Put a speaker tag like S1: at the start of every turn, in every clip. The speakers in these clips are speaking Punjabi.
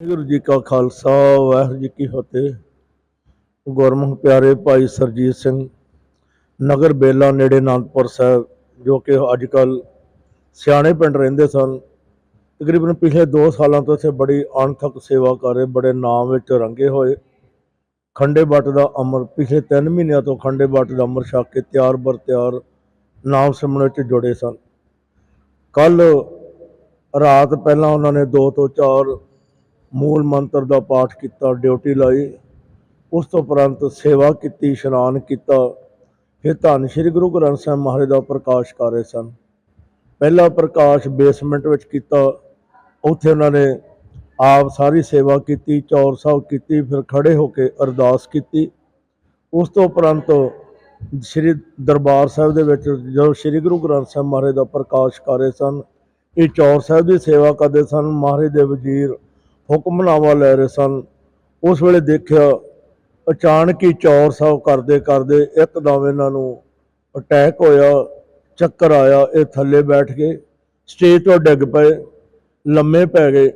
S1: ਵਾਹਿਗੁਰੂ ਜੀ ਕਾ ਖਾਲਸਾ, ਵਾਹਿਗੁਰੂ ਜੀ ਕੀ ਫਤਿਹ। ਗੁਰਮੁਖ ਪਿਆਰੇ ਭਾਈ ਸਰਜੀਤ ਸਿੰਘ, ਨਗਰ ਬੇਲਾ ਨੇੜੇ ਅਨੰਦਪੁਰ ਸਾਹਿਬ, ਜੋ ਕਿ ਅੱਜ ਕੱਲ ਸਿਆਣੇ ਪਿੰਡ ਰਹਿੰਦੇ ਸਨ। ਤਕਰੀਬਨ ਪਿਛਲੇ 2 ਸਾਲਾਂ ਤੋਂ ਇੱਥੇ ਬੜੀ ਅਣਥੱਕ ਸੇਵਾ ਕਰ ਰਹੇ, ਬੜੇ ਨਾਮ ਵਿੱਚ ਰੰਗੇ ਹੋਏ। ਖੰਡੇ ਬੱਟ ਦਾ ਅਮਰ, ਪਿਛਲੇ 3 ਮਹੀਨਿਆਂ ਤੋਂ ਖੰਡੇ ਬੱਟ ਦਾ ਅਮਰ ਛਕ ਕੇ ਤਿਆਰ ਬਰ ਤਿਆਰ ਨਾਮ ਸਿਮਰਨ ਵਿੱਚ ਜੁੜੇ ਸਨ। ਕੱਲ ਰਾਤ ਪਹਿਲਾਂ ਉਹਨਾਂ ਨੇ 2 ਤੋਂ 4 ਮੂਲ ਮੰਤਰ ਦਾ ਪਾਠ ਕੀਤਾ, ਡਿਊਟੀ ਲਾਈ। ਉਸ ਤੋਂ ਉਪਰੰਤ ਸੇਵਾ ਕੀਤੀ, ਇਸ਼ਨਾਨ ਕੀਤਾ। ਫਿਰ ਧੰਨ ਸ਼੍ਰੀ ਗੁਰੂ ਗ੍ਰੰਥ ਸਾਹਿਬ ਮਹਾਰਾਜ ਦਾ ਪ੍ਰਕਾਸ਼ ਕਰ ਰਹੇ ਸਨ। ਪਹਿਲਾ ਪ੍ਰਕਾਸ਼ ਬੇਸਮੈਂਟ ਵਿੱਚ ਕੀਤਾ। ਉੱਥੇ ਉਹਨਾਂ ਨੇ ਆਪ ਸਾਰੀ ਸੇਵਾ ਕੀਤੀ, ਚੌਰ ਸਾਹਿਬ ਕੀਤੀ, ਫਿਰ ਖੜੇ ਹੋ ਕੇ ਅਰਦਾਸ ਕੀਤੀ। ਉਸ ਤੋਂ ਉਪਰੰਤ ਸ੍ਰੀ ਦਰਬਾਰ ਸਾਹਿਬ ਦੇ ਵਿੱਚ ਜਦੋਂ ਸ੍ਰੀ ਗੁਰੂ ਗ੍ਰੰਥ ਸਾਹਿਬ ਮਹਾਰਾਜ ਦਾ ਪ੍ਰਕਾਸ਼ ਕਰ ਰਹੇ ਸਨ, ਇਹ ਚੌਰ ਸਾਹਿਬ ਦੀ ਸੇਵਾ ਕਰਦੇ ਸਨ। ਮਹਾਰਾਜ ਦੇ ਵਜ਼ੀਰ ਹੁਕਮਨਾਮਾ ਲੈ ਰਹੇ ਸਨ। ਉਸ ਵੇਲੇ ਦੇਖਿਆ ਅਚਾਨਕ ਹੀ ਚੌਰ ਸਾਹਿਬ ਕਰਦੇ ਕਰਦੇ ਇੱਕਦਮ ਇਹਨਾਂ ਨੂੰ ਅਟੈਕ ਹੋਇਆ, ਚੱਕਰ ਆਇਆ, ਇਹ ਥੱਲੇ ਬੈਠ ਕੇ ਸਟੇਜ ਤੋਂ ਡਿੱਗ ਪਏ, ਲੰਮੇ ਪੈ ਗਏ।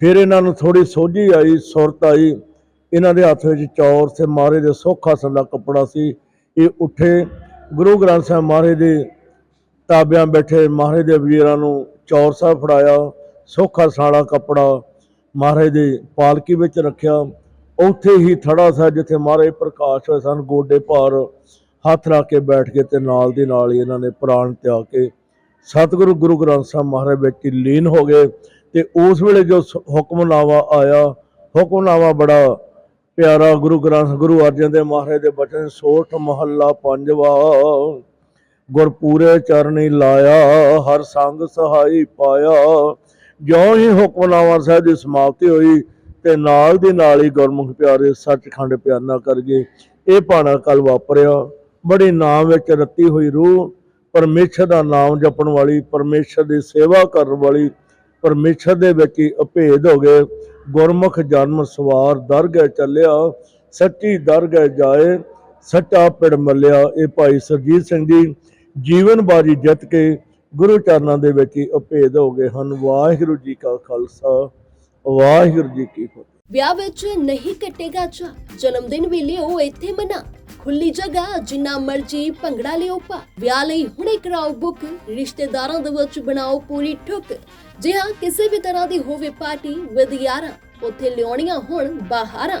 S1: ਫਿਰ ਇਹਨਾਂ ਨੂੰ ਥੋੜੀ ਸੋਝੀ ਆਈ, ਸੁਰਤ ਆਈ। ਇਹਨਾਂ ਦੇ ਹੱਥ ਵਿੱਚ ਚੌਰ ਤੇ ਮਹਾਰਾਜ ਦੇ ਸੋਖਾ ਸੰਦਾ ਕੱਪੜਾ ਸੀ। ਇਹ ਉੱਠੇ, ਗੁਰੂ ਗ੍ਰੰਥ ਸਾਹਿਬ ਮਹਾਰਾਜ ਦੇ ਤਾਬਿਆਂ ਬੈਠੇ ਮਹਾਰਾਜ ਦੇ ਵੀਰਾਂ ਨੂੰ ਚੌਰ ਸਾਹਿਬ ਫੜਾਇਆ, ਸੋਖਾ ਸਾਲਾ ਕੱਪੜਾ ਮਹਾਰਾਜ ਦੇ ਪਾਲਕੀ ਵਿੱਚ ਰੱਖਿਆ। ਉੱਥੇ ਹੀ ਥੜਾ ਸਾਹਿਬ ਜਿੱਥੇ ਮਹਾਰਾਜ ਪ੍ਰਕਾਸ਼ ਹੋਏ ਸਨ, ਗੋਡੇ ਭਾਰ ਹੱਥ ਰੱਖ ਕੇ ਬੈਠ ਕੇ ਤੇ ਨਾਲ ਦੀ ਨਾਲ ਹੀ ਇਹਨਾਂ ਨੇ ਪ੍ਰਾਣ ਤਿਆਗ ਕੇ ਸਤਿਗੁਰੂ ਗੁਰੂ ਗ੍ਰੰਥ ਸਾਹਿਬ ਮਹਾਰਾਜ ਵਿੱਚ ਹੀ ਲੀਨ ਹੋ ਗਏ ਤੇ ਉਸ ਵੇਲੇ ਜੋ ਸ- ਹੁਕਮਨਾਮਾ ਆਇਆ, ਹੁਕਮਨਾਮਾ ਬੜਾ ਪਿਆਰਾ ਗੁਰੂ ਗ੍ਰੰਥ, ਗੁਰੂ ਅਰਜਨ ਦੇਵ ਮਹਾਰਾਜ ਦੇ ਬਚਨ, ਸੋਠ ਮਹੱਲਾ ਪੰਜਵਾ ਗੁਰ ਪੂਰੇ ਚਰਨੀ ਲਾਇਆ, ਹਰ ਸੰਗ ਸਹਾਈ ਪਾਇਆ। ਜਿਉਂ ਹੀ ਹੁਕਮਨਾਮਾ ਸਾਹਿਬ ਦੀ ਸਮਾਪਤੀ ਹੋਈ ਤੇ ਨਾਲ ਦੀ ਨਾਲ ਹੀ ਗੁਰਮੁਖ ਪਿਆਰੇ ਸੱਚਖੰਡ ਪਿਆਨਾ ਕਰ ਗਏ। ਇਹ ਭਾਣਾ ਕੱਲ ਵਾਪਰਿਆ। ਬੜੀ ਨਾਮ ਵਿੱਚ ਰੱਤੀ ਹੋਈ ਰੂਹ। ਪਰਮੇਸ਼ਰ ਦਾ ਨਾਮ ਜਪਣ ਵਾਲੀ, ਪਰਮੇਸ਼ਰ ਦੀ ਸੇਵਾ ਕਰਨ ਵਾਲੀ, ਪਰਮੇਸ਼ਰ ਦੇ ਵਿੱਚ ਹੀ ਅਭੇਦ ਹੋ ਗਏ। ਗੁਰਮੁਖ ਜਨਮ ਸਵਾਰ ਦਰਗਹਿ ਚੱਲਿਆ, ਸੱਚੀ ਦਰਗਹਿ ਜਾਏ, ਸੱਚਾ ਪਿੜ ਮੱਲਿਆ। ਇਹ ਭਾਈ ਸਰਜੀਤ ਸਿੰਘ ਜੀ ਜੀਵਨ ਬਾਜੀ ਜਿੱਤ ਕੇ ਗੁਰੂ ਚਰਨਾਂ ਦੇ ਵਿੱਚ ਹੀ ਅਭੇਦ ਹੋ ਗਏ ਹਨ। ਵਾਹਿਗੁਰੂ ਜੀ ਕਾ ਖਾਲਸਾ, ਵਾਹਿਗੁਰੂ ਜੀ ਕੀ ਫਤਿਹ।
S2: ਵਿਆਹ ਵਿੱਚ ਨਹੀਂ ਕੱਟੇਗਾ ਚਾ ਜਨਮ ਦਿਨ ਵੀ ਲਿਓ ਇੱਥੇ ਮਨਾ। ਖੁੱਲੀ ਜਗ੍ਹਾ, ਜਿੰਨਾ ਮਰਜ਼ੀ ਭੰਗੜਾ ਲਿਓ ਪਾ। ਵਿਆਹ ਲਈ ਹੁਣੇ ਕਰਾਓ ਬੁੱਕ ਰਿਸ਼ਤੇਦਾਰਾਂ ਦੇ ਵਿੱਚ ਬਣਾਓ ਪੂਰੀ ਠੁੱਕ। ਜੇ ਹਾਂ, ਕਿਸੇ ਵੀ ਤਰ੍ਹਾਂ ਦੀ ਹੋਵੇ ਪਾਰਟੀ ਵਿਦ ਯਾਰਾਂ ਉੱਥੇ ਲਿਆਉਣੀਆਂ ਹੁਣ ਬਾਹਰਾਂ।